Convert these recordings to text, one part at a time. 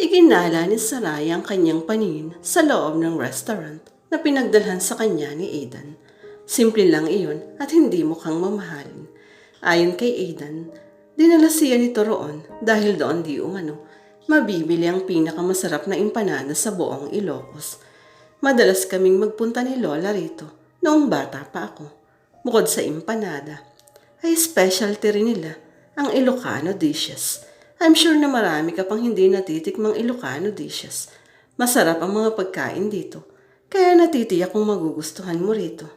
Iginala ni Saraya ang kanyang paningin sa loob ng restaurant na pinagdalhan sa kanya ni Aidan. Simple lang iyon at hindi mukhang mamahalin. Ayon kay Aidan, dinala siya nito roon dahil doon di umano mabibili ang pinakamasarap na empanada sa buong Ilocos. Madalas kaming magpunta ni Lola rito noong bata pa ako. Bukod sa empanada, ay specialty rin nila ang Ilocano dishes. I'm sure na marami ka pang hindi natitikmang Ilocano dishes. Masarap ang mga pagkain dito, kaya natitiyak kung magugustuhan mo rito.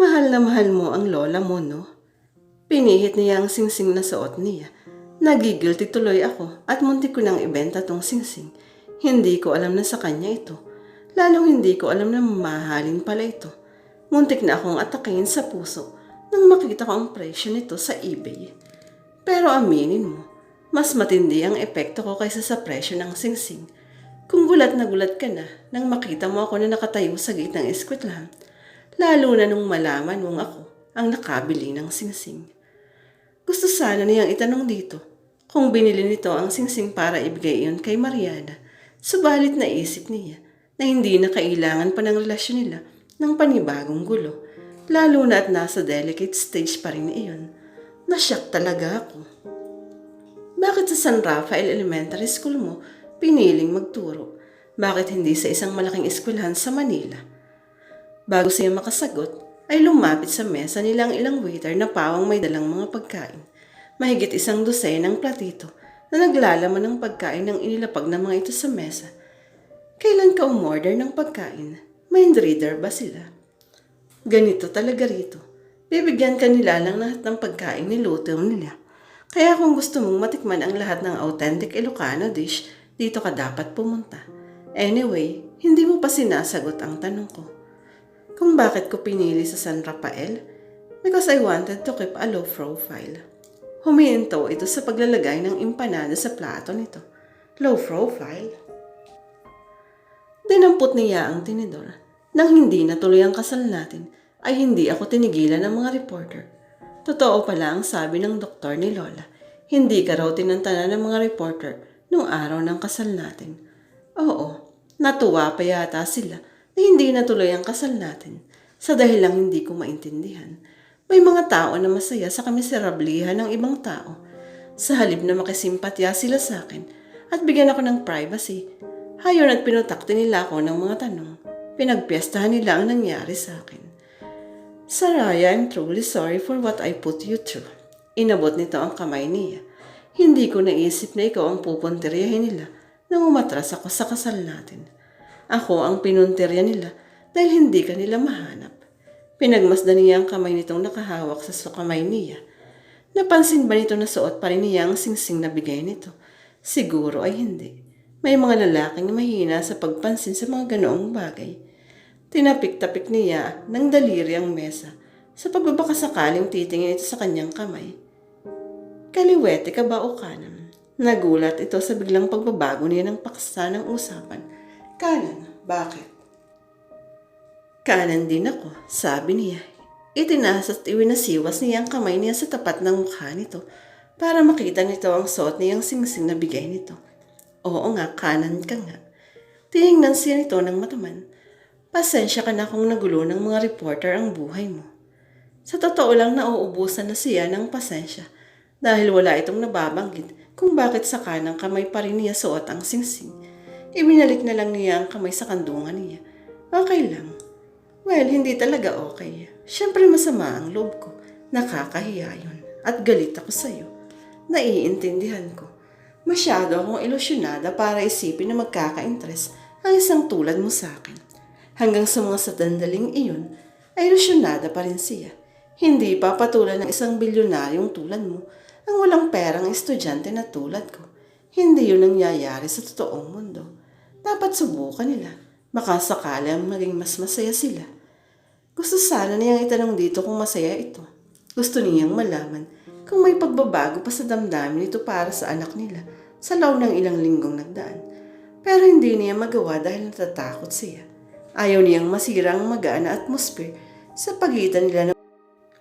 Mahal na mahal mo ang lola mo, no? Pinihit niya ang singsing na suot niya. Nagigilty tuloy ako at muntik ko nang ibenta tong singsing. Hindi ko alam na sa kanya ito. Lalong hindi ko alam na mamahalin pala ito. Muntik na akong atakin sa puso nang makita ko ang presyo nito sa eBay. Pero aminin mo, mas matindi ang epekto ko kaysa sa presyo ng singsing. Kung gulat na gulat ka na nang makita mo ako na nakatayo sa gate ng eskwelahan, lalo na nung malaman mong ako ang nakabili ng singsing. Gusto sana niyang itanong dito kung binili nito ang singsing para ibigay iyon kay Mariana. Subalit naisip niya na hindi na kailangan pa ng relasyon nila ng panibagong gulo. Lalo na at nasa delicate stage pa rin iyon. Nasyak talaga ako. Bakit sa San Rafael Elementary School mo piniling magturo? Bakit hindi sa isang malaking eskwelahan sa Manila? Bago siya makasagot, ay lumapit sa mesa nila ang ilang waiter na pawang may dalang mga pagkain. Mahigit isang dosenang platito na naglalaman ng pagkain ng inilapag ng mga ito sa mesa. Kailan ka umorder ng pagkain? Mind reader ba sila? Ganito talaga rito. Bibigyan ka nila lang lahat ng pagkain niluto nila. Kaya kung gusto mong matikman ang lahat ng authentic Ilocano dish, dito ka dapat pumunta. Anyway, hindi mo pa sinasagot ang tanong ko. Kung bakit ko pinili sa San Rafael? Because I wanted to keep a low profile. Humihinto ito sa paglalagay ng empanada sa plato nito. Low profile? Dinampot niya ang tinidor. Nang hindi natuloy ang kasal natin, ay hindi ako tinigilan ng mga reporter. Totoo pala ang sabi ng doktor ni Lola. Hindi ka raw tinantanan ng mga reporter nung araw ng kasal natin. Oo, natuwa pa yata sila na hindi natuloy ang kasal natin sa dahil lang hindi ko maintindihan. May mga tao na masaya sa kamiserablihan ng ibang tao. Sa halip na makisimpatya sila sa akin at bigyan ako ng privacy, hayon at pinutakti nila ako ng mga tanong. Pinagpiestahan nila ang nangyari sa akin. Saraya, I'm truly sorry for what I put you through. Inabot nito ang kamay niya. Hindi ko naisip na ikaw ang pupuntiryahin nila nang umatras ako sa kasal natin. Ako ang pinuntirya nila dahil hindi ka nila mahanap. Pinagmasdan niya ang kamay nitong nakahawak sa sukamay niya. Napansin ba nito na suot pa rin niya ang singsing na bigay nito? Siguro ay hindi. May mga lalaking mahina sa pagpansin sa mga ganoong bagay. Tinapik-tapik niya ng daliri ang mesa sa pagbabakasakaling titingin ito sa kanyang kamay. Kaliwete ka ba o kanan? Nagulat ito sa biglang pagbabago niya ng paksa ng usapan. Kanan, bakit? Kanan din ako, sabi niya. Itinaas at iwinasiwas niya ang kamay niya sa tapat ng mukha nito para makita nito ang suot niyang singsing na bigay nito. Oo nga, kanan ka nga. Tiningnan siya nito ng mataman. Pasensya ka na kung nagulo ng mga reporter ang buhay mo. Sa totoo lang nauubusan na siya ng pasensya dahil wala itong nababanggit kung bakit sa kanang kamay pa rin niya suot ang singsing. Ibinalik na lang niya ang kamay sa kandungan niya. Okay lang. Well, hindi talaga okay. Siyempre masama ang loob ko. Nakakahiya yun. At galit ako sa'yo. Naiintindihan ko. Masyado akong ilusyonada para isipin na magkaka-interest ang isang tulad mo sa akin. Hanggang sa mga satandaling iyon, ay ilusyonada pa rin siya. Hindi pa patulan ng isang bilyonaryong tulad mo ang walang perang estudyante na tulad ko. Hindi yun nangyayari sa totoong mundo. Dapat subukan nila. Baka sakali ang maging mas masaya sila. Gusto sana niyang itanong dito kung masaya ito. Gusto niyang malaman kung may pagbabago pa sa damdamin nito para sa anak nila sa loob ng ilang linggong nagdaan. Pero hindi niya magawa dahil natatakot siya. Ayaw niyang masira ang magaan na atmosphere sa pagitan nila ng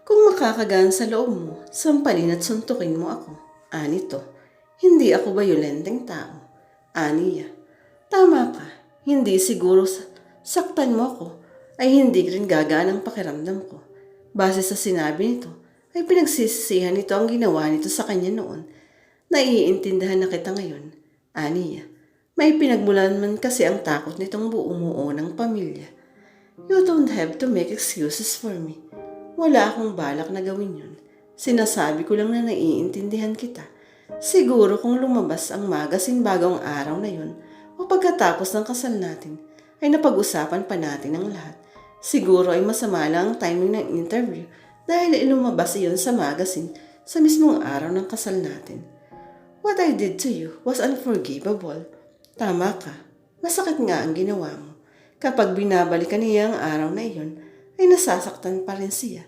kung makakagaan sa loob mo, sampalin at suntukin mo ako. Anito, hindi ako bayolenteng tao. Aniya. Tama ka. Hindi siguro sa- saktan mo ko ay hindi rin gagaan ang pakiramdam ko. Base sa sinabi nito, ay pinagsisisihan nito ang ginawa nito sa kanya noon. Naiintindihan na kita ngayon. Aniya. May pinagmulan man kasi ang takot nitong buumuo ng pamilya. You don't have to make excuses for me. Wala akong balak na gawin yun. Sinasabi ko lang na naiintindihan kita. Siguro kung lumabas ang magazine bagong araw na yun o pagkatapos ng kasal natin, ay napag-usapan pa natin ang lahat. Siguro ay masama lang ang timing ng interview dahil lumabas iyon sa magazine sa mismong araw ng kasal natin. What I did to you was unforgivable. Tama ka. Masakit nga ang ginawa mo. Kapag binabalikan niya ang araw na iyon, ay nasasaktan pa rin siya.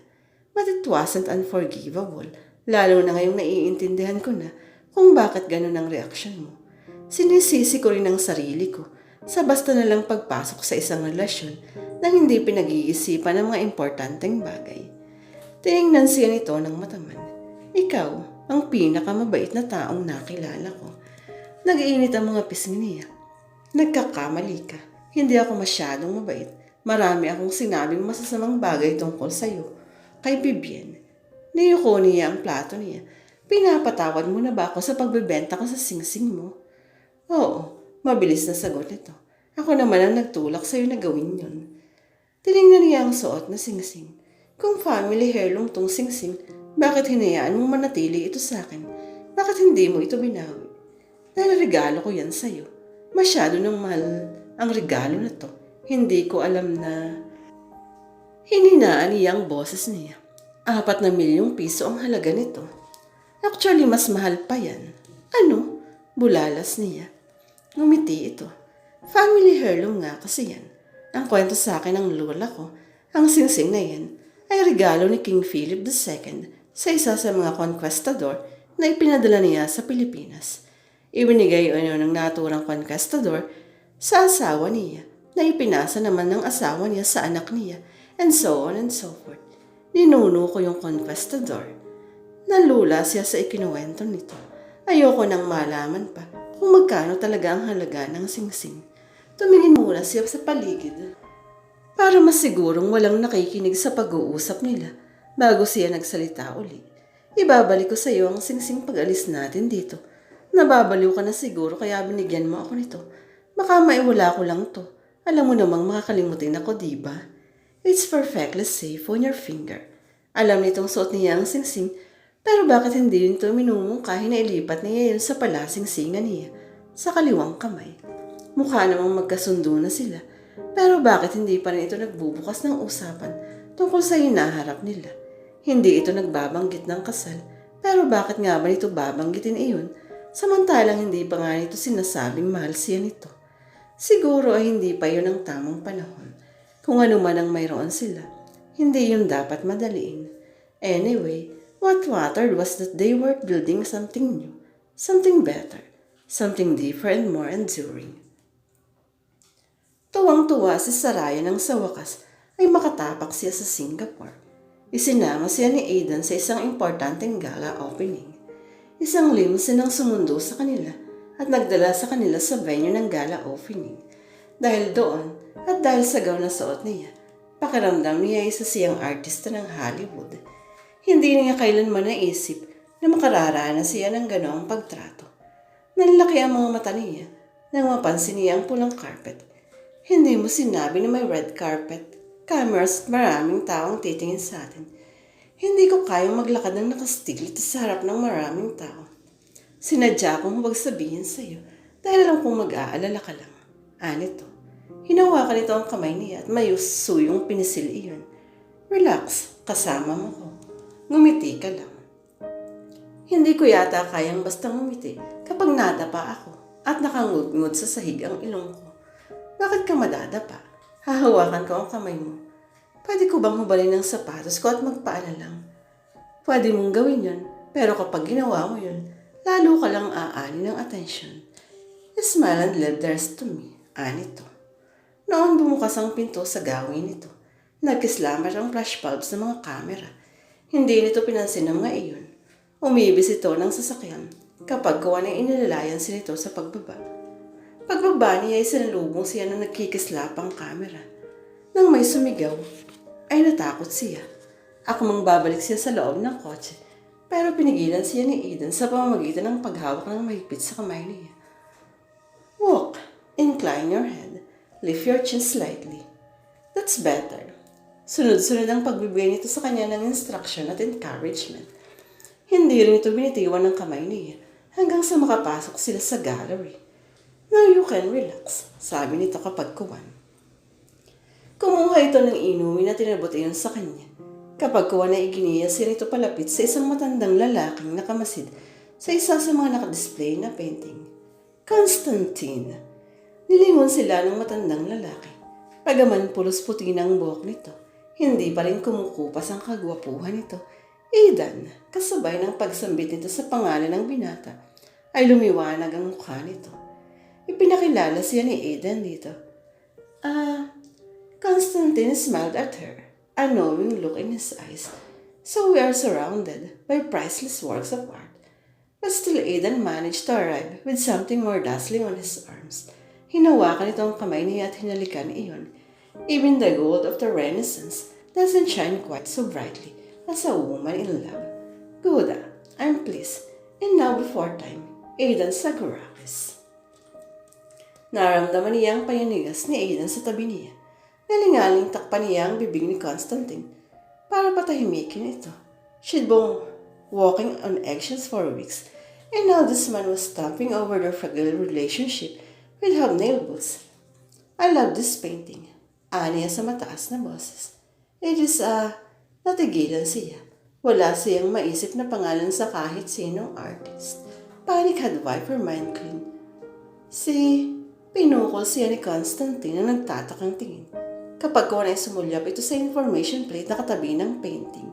But it wasn't unforgivable. Lalo na ngayong naiintindihan ko na kung bakit ganun ang reaksyon mo. Sinisisi ko rin ang sarili ko sa basta na lang pagpasok sa isang relasyon na hindi pinag-iisipan ng mga importanteng bagay. Tiningnan siya nito ng mataman. Ikaw, ang pinakamabait na taong nakilala ko. Nag-iinit ang mga pisngi niya. Nagkakamali ka. Hindi ako masyadong mabait. Marami akong sinabing masasamang bagay tungkol sa'yo. Kay Bibian. Niyuko niya ang plato niya. Pinapatawad mo na ba ako sa pagbebenta ko sa singsing mo? Oo, mabilis na sagot nito. Ako naman ang nagtulak sa'yo na gawin yun. Tinignan niya ang suot na singsing. Kung family heirloom tong singsing, bakit hinayaan mong manatili ito sa akin? Bakit hindi mo ito binawi? Dahil regalo ko yan sa'yo. Masyado nang mahal ang regalo na to. Hindi ko alam na... Hininaan niya ang boses niya. Apat na milyong piso ang halaga nito. Actually, mas mahal pa yan. Ano? Bulalas niya. Ngumiti ito. Family heirloom nga kasi yan. Ang kwento sa akin ng lola ko, ang singsing na yan, ay regalo ni King Philip II sa isa sa mga conquistador na ipinadala niya sa Pilipinas. Ibinigay ano ng naturang conquistador sa asawa niya na ipinasa naman ng asawa niya sa anak niya and so on and so forth. Ninuno ko yung conquistador. Nalula siya sa ikinuwento nito. Ayoko nang malaman pa kung magkano talaga ang halaga ng singsing. Tumingin muna siya sa paligid para masigurong walang nakikinig sa pag-uusap nila bago siya nagsalita uli. Ibabalik ko sa iyo ang singsing pag-alis natin dito. Nababaliw ka na siguro kaya binigyan mo ako nito. Baka maiwala ko lang to. Alam mo namang makakalimutin ako, di ba? It's perfectly safe on your finger. Alam nitong suot niya ang singsing, pero bakit hindi yun ito minumungkahi na ilipat niya yun sa palasing-singan niya sa kaliwang kamay? Mukha namang magkasundo na sila, pero bakit hindi pa rin ito nagbubukas ng usapan tungkol sa hinaharap nila? Hindi ito nagbabanggit ng kasal, pero bakit nga ba nito babanggitin iyon samantalang hindi pa nga nito sinasabing mahal siya nito? Siguro ay hindi pa yun ang tamang panahon. Kung ano man ang mayroon sila, hindi yun dapat madaliin. Anyway, what mattered was that they were building something new, something better, something deeper and more enduring. Tuwang-tuwa si Saraya nang sa wakas ay makatapak siya sa Singapore. Isinama siya ni Aidan sa isang importanteng gala opening. Isang limousine ang sumundo sa kanila at nagdala sa kanila sa venue ng gala opening. Dahil doon at dahil sa gown na suot niya, pakiramdam niya isa siyang artista ng Hollywood. Hindi niya kailanman naisip na makararanas siya ng ganoong pagtrato. Nanlaki ang mga mata niya nang mapansin niya ang pulang carpet. Hindi mo sinabi na may red carpet, cameras at maraming taong titingin sa atin. Hindi ko kayang maglakad ng nakastiglit sa harap ng maraming tao. Sinadya kong huwag sabihin sa iyo dahil alam kong mag-aalala ka lang. Anito. Hinawakan nito ang kamay niya at may suyong pinisil iyon. Relax, kasama mo ko. Ngumiti ka lang. Hindi ko yata kayang basta ngumiti kapag nadapa ako at nakangudngod sa sahig ang ilong ko. Bakit ka madadapa? Hahawakan ko ang kamay mo. Pwede ko bang hubalin ang sapatos ko at magpaala lang? Pwede mong gawin yun, pero kapag ginawa mo yun, lalo ka lang aani ng atensyon. Smile and live there's to me. Anito. Noon bumukas ang pinto sa gawin nito. Nagkislamat ang flash bulbs ng mga kamera. Hindi nito pinansin ng mga iyon. Umibis ito ng sasakyan kapag gawa ng inilalayan si nito sa pagbaba. Pagbaba niya ay sinalubong siya ng nagkikislapang kamera. Nang may sumigaw, ay natakot siya. Akmang babalik siya sa loob ng kotse, pero pinigilan siya ni Eden sa pamamagitan ng paghawak ng mahigpit sa kamay niya. Walk, incline your head, lift your chin slightly. That's better. Sunod-sunod ang pagbibigay nito sa kanya ng instruction at encouragement. Hindi rin ito binitiwan ng kamay niya hanggang sa makapasok sila sa gallery. Now you can relax, sabi nito kapag kuwan. Kumuha ito ng inumin na tinabot iyon sa kanya. Kapag kuwan na iginiya siya nito palapit sa isang matandang lalaking nakamasid sa isa sa mga nakadisplay na painting. Constantine. Nilingon sila ng matandang lalaki. Pagaman pulos puti ng buhok nito, hindi pa rin kumukupas ang kagwapuhan nito. Aidan, kasabay ng pagsambit nito sa pangalan ng binata, ay lumiwanag ang mukha nito. Ipinakilala siya ni Aidan dito. Ah, Constantine smiled at her, a knowing look in his eyes. So we are surrounded by priceless works of art. But still Aidan managed to arrive with something more dazzling on his arms. Hinawakan ito ang kamay niya at hinalikan iyon. Even the gold of the Renaissance doesn't shine quite so brightly as a woman in love. Good, I'm pleased. And now before time, Aidan Sagurakis. Naramdaman niya ang payanigas ni Aidan sa tabi niya. Nalingaling takpan niya ang bibig ni Constantine para patahimikin ito. She'd been walking on eggshells for weeks, and now this man was stomping over their fragile relationship with hobnail boots. I love this painting. Aniya sa mataas na boses. It is, ah, natigilan siya. Wala siyang maisip na pangalan sa kahit sinong artist. Panic had wiped her mind clean. Si Pinukol siya ni Constantine na nagtatakang tingin. Kapag ko na sumulyap ito sa information plate na katabi ng painting,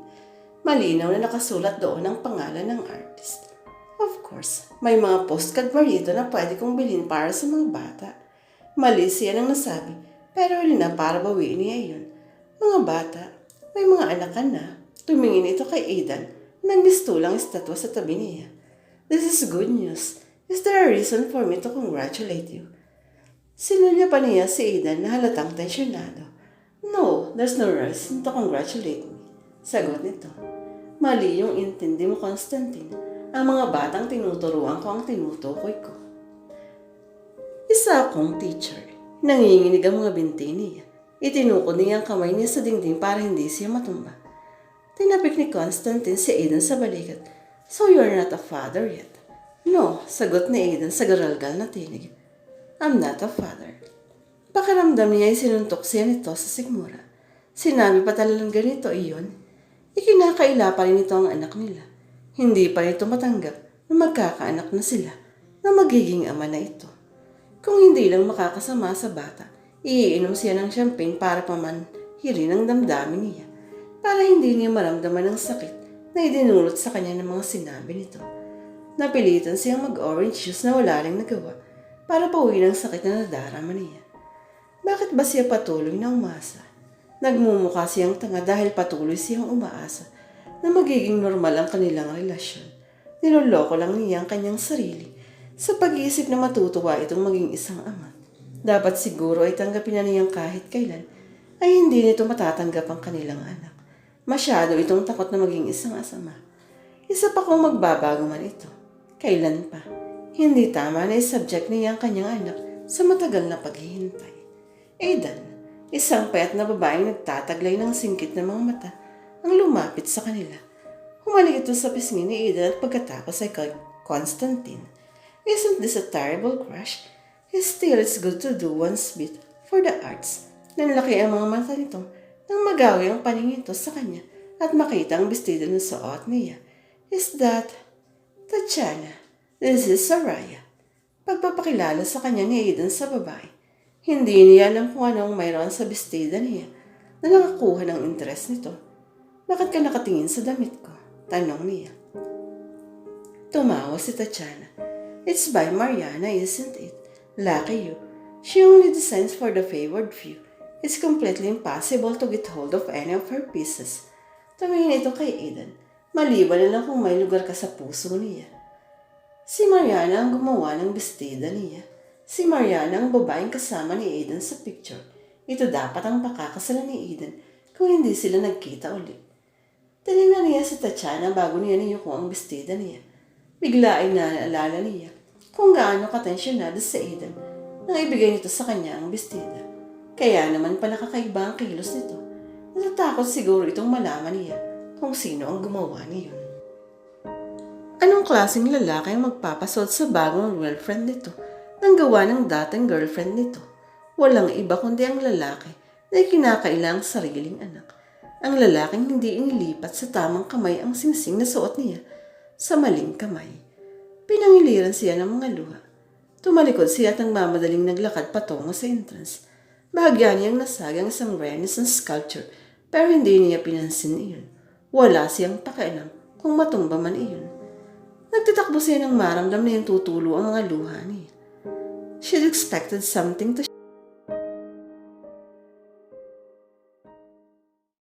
malinaw na nakasulat doon ang pangalan ng artist. Of course, may mga postcard pa rito na pwede kong bilhin para sa mga bata. Mali siya nang nasabi, pero hindi na para bawiin niya yun. Mga bata, may mga anak ka na. Tumingin ito kay Aidan na nagmistulang estatwa sa tabi niya. This is good news. Is there a reason for me to congratulate you? Sinulya pa niya si Aidan na halatang tensyonado. There's no reason to congratulate me. Sagot nito. Mali yung intindi mo, Constantine. Ang mga batang tinuturuan ko ang tinutukoy ko. Isa akong teacher. Nanginginig ang mga binti niya. Itinuko niya ang kamay niya sa dingding para hindi siya matumba. Tinapik ni Constantine si Aidan sa balikat. So you're not a father yet? No, sagot ni Aidan sa garalgal na tinig. I'm not a father. Pakiramdam niya ay sinuntok siya nito sa sigmura. Sinabi pa talagang ganito iyon. Ikinakaila pa rin ito ang anak nila. Hindi pa ito matanggap na magkakaanak na sila na magiging ama na ito. Kung hindi lang makakasama sa bata, iinom siya ng champagne para pamanhirin ang damdamin niya para hindi niya maramdaman ang sakit na idinulot sa kanya ng mga sinabi nito. Napilitan siyang mag-orange juice na wala rin nagawa para pauwi ng sakit na nadarama niya. Bakit ba siya patuloy na umasa? Nagmumukha siyang tanga dahil patuloy siyang umaasa na magiging normal ang kanilang relasyon. Niloloko lang niya ang kanyang sarili sa pag-iisip na matutuwa itong maging isang ama. Dapat siguro ay tanggapin na niyang kahit kailan ay hindi nito matatanggap ang kanilang anak. Masyado itong takot na maging isang asama. Isa pa kung magbabago man ito. Kailan pa? Hindi tama na i-subject niya ang kanyang anak sa matagal na paghihintay. Aidan, isang payat na babaeng nagtataglay ng singkit ng mga mata, ang lumapit sa kanila. Humalik ito sa pisngi ni Aidan at pagkatapos ay kay Constantine. Isn't this a terrible crush? Still, it's good to do one's bit for the arts. Nanlaki ang mga mata nito nang magawi ang paningin ito sa kanya at makita ang bestida na suot niya. Is that Tatiana? This is Soraya. Pagpapakilala sa kanya ni Aidan sa babae. Hindi niya alam kung anong mayroon sa bestida niya na nakakuha ng interes nito. Bakit ka nakatingin sa damit ko? Tanong niya. Tumawa si Tatiana. It's by Mariana, isn't it? Lucky you. She only designs for the favored few. It's completely impossible to get hold of any of her pieces. Tumingin ito kay Aidan. Maliban na lang kung may lugar ka sa puso niya. Si Mariana ang gumawa ng bestida niya. Si Mariana ang babaeng kasama ni Aiden sa picture. Ito dapat ang pakakasalan ni Aiden kung hindi sila nagkita ulit. Tinignan niya si Tatiana bago niya niyuko ang bestida niya. Bigla ay naalala niya kung gaano katensyonado si Aiden nang ibigay nito sa kanya ang bestida. Kaya naman pala kakaiba ang kilos nito. Natatakot siguro itong malaman niya kung sino ang gumawa niyon. Anong klaseng lalaki ang magpapasod sa bagong girlfriend nito nang gawa ng dating girlfriend nito? Walang iba kundi ang lalaki na kinakailang sariling anak. Ang lalaking hindi inilipat sa tamang kamay ang singsing na suot niya sa maling kamay. Pinangiliran siya ng mga luha. Tumalikod siya at ang mamadaling naglakad patungo sa entrance. Bahagya niyang nasagang isang renaissance sculpture pero hindi niya pinansin iyon. Wala siyang pakialam kung matumba man iyon. Nagtatakbo siya ng maramdam na yung tutulo ang mga luha niya. She expected something to